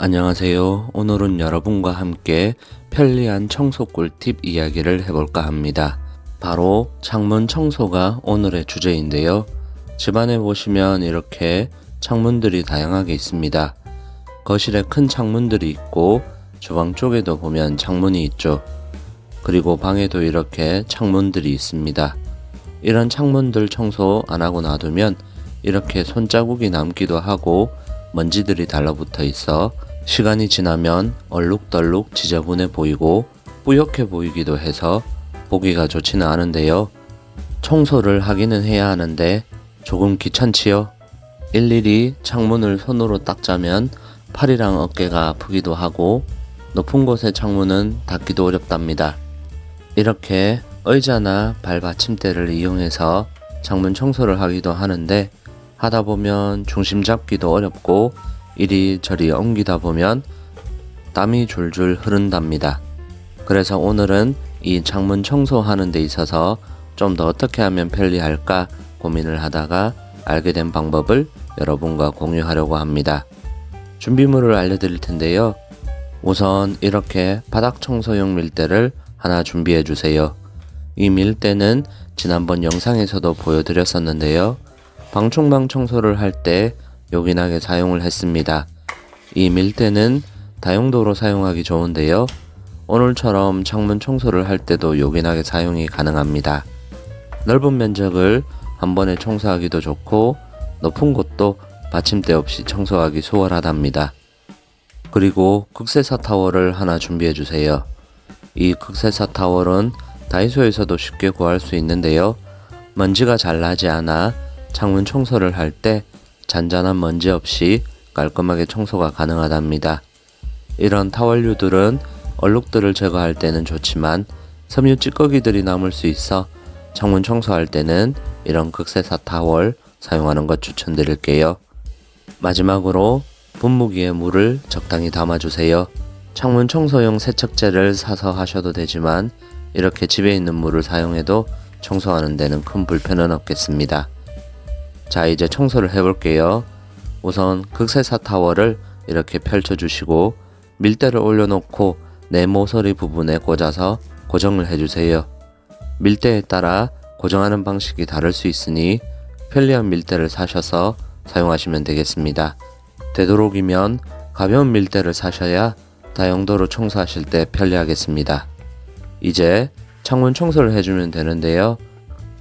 안녕하세요. 오늘은 여러분과 함께 편리한 청소 꿀팁 이야기를 해볼까 합니다. 바로 창문 청소가 오늘의 주제인데요. 집안에 보시면 이렇게 창문들이 다양하게 있습니다. 거실에 큰 창문들이 있고 주방 쪽에도 보면 창문이 있죠. 그리고 방에도 이렇게 창문들이 있습니다. 이런 창문들 청소 안 하고 놔두면 이렇게 손자국이 남기도 하고 먼지들이 달라붙어 있어 시간이 지나면 얼룩덜룩 지저분해 보이고 뿌옇게 보이기도 해서 보기가 좋지는 않은데요. 청소를 하기는 해야 하는데 조금 귀찮지요? 일일이 창문을 손으로 닦자면 팔이랑 어깨가 아프기도 하고 높은 곳의 창문은 닫기도 어렵답니다. 이렇게 의자나 발 받침대를 이용해서 창문 청소를 하기도 하는데 하다 보면 중심 잡기도 어렵고 이리저리 옮기다 보면 땀이 줄줄 흐른답니다. 그래서 오늘은 이 창문 청소하는 데 있어서 좀 더 어떻게 하면 편리할까 고민을 하다가 알게 된 방법을 여러분과 공유하려고 합니다. 준비물을 알려드릴 텐데요. 우선 이렇게 바닥 청소용 밀대를 하나 준비해 주세요. 이 밀대는 지난번 영상에서도 보여드렸었는데요. 방충망 청소를 할 때 요긴하게 사용을 했습니다. 이 밀대는 다용도로 사용하기 좋은데요. 오늘처럼 창문 청소를 할 때도 요긴하게 사용이 가능합니다. 넓은 면적을 한 번에 청소하기도 좋고 높은 곳도 받침대 없이 청소하기 수월하답니다. 그리고 극세사 타월을 하나 준비해 주세요. 이 극세사 타월은 다이소에서도 쉽게 구할 수 있는데요. 먼지가 잘 나지 않아 창문 청소를 할 때 잔잔한 먼지 없이 깔끔하게 청소가 가능하답니다. 이런 타월류들은 얼룩들을 제거할 때는 좋지만 섬유 찌꺼기들이 남을 수 있어 창문 청소할 때는 이런 극세사 타월 사용하는 것 추천드릴게요. 마지막으로 분무기에 물을 적당히 담아주세요. 창문 청소용 세척제를 사서 하셔도 되지만 이렇게 집에 있는 물을 사용해도 청소하는 데는 큰 불편은 없겠습니다. 자, 이제 청소를 해볼게요. 우선 극세사 타월을 이렇게 펼쳐주시고 밀대를 올려놓고 내 모서리 부분에 꽂아서 고정을 해주세요. 밀대에 따라 고정하는 방식이 다를 수 있으니 편리한 밀대를 사셔서 사용하시면 되겠습니다. 되도록이면 가벼운 밀대를 사셔야 다용도로 청소하실 때 편리하겠습니다. 이제 창문 청소를 해주면 되는데요.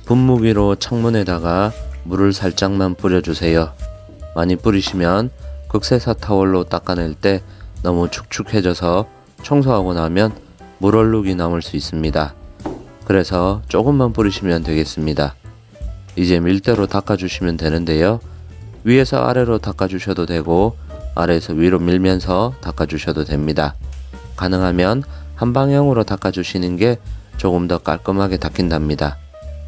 분무기로 창문에다가 물을 살짝만 뿌려주세요. 많이 뿌리시면 극세사 타월로 닦아낼 때 너무 축축해져서 청소하고 나면 물얼룩이 남을 수 있습니다. 그래서 조금만 뿌리시면 되겠습니다. 이제 밀대로 닦아주시면 되는데요. 위에서 아래로 닦아주셔도 되고 아래에서 위로 밀면서 닦아주셔도 됩니다. 가능하면 한 방향으로 닦아주시는 게 조금 더 깔끔하게 닦인답니다.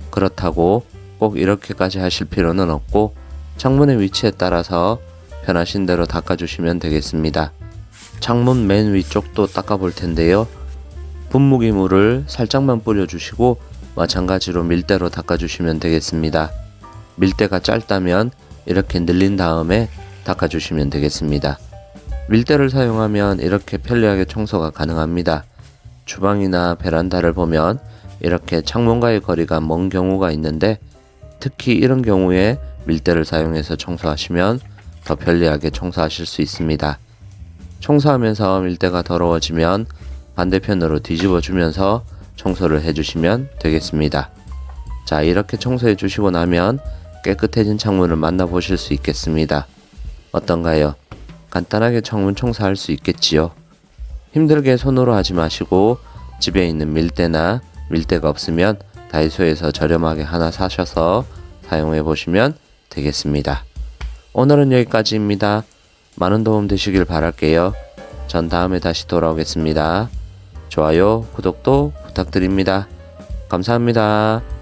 그렇다고 꼭 이렇게까지 하실 필요는 없고 창문의 위치에 따라서 편하신 대로 닦아주시면 되겠습니다. 창문 맨 위쪽도 닦아볼 텐데요. 분무기 물을 살짝만 뿌려주시고 마찬가지로 밀대로 닦아주시면 되겠습니다. 밀대가 짧다면 이렇게 늘린 다음에 닦아주시면 되겠습니다. 밀대를 사용하면 이렇게 편리하게 청소가 가능합니다. 주방이나 베란다를 보면 이렇게 창문과의 거리가 먼 경우가 있는데 특히 이런 경우에 밀대를 사용해서 청소하시면 더 편리하게 청소하실 수 있습니다. 청소하면서 밀대가 더러워지면 반대편으로 뒤집어 주면서 청소를 해주시면 되겠습니다. 자, 이렇게 청소해 주시고 나면 깨끗해진 창문을 만나보실 수 있겠습니다. 어떤가요? 간단하게 창문 청소할 수 있겠지요? 힘들게 손으로 하지 마시고 집에 있는 밀대나 밀대가 없으면 다이소에서 저렴하게 하나 사셔서 사용해 보시면 되겠습니다. 오늘은 여기까지입니다. 많은 도움 되시길 바랄게요. 전 다음에 다시 돌아오겠습니다. 좋아요, 구독도 부탁드립니다. 감사합니다.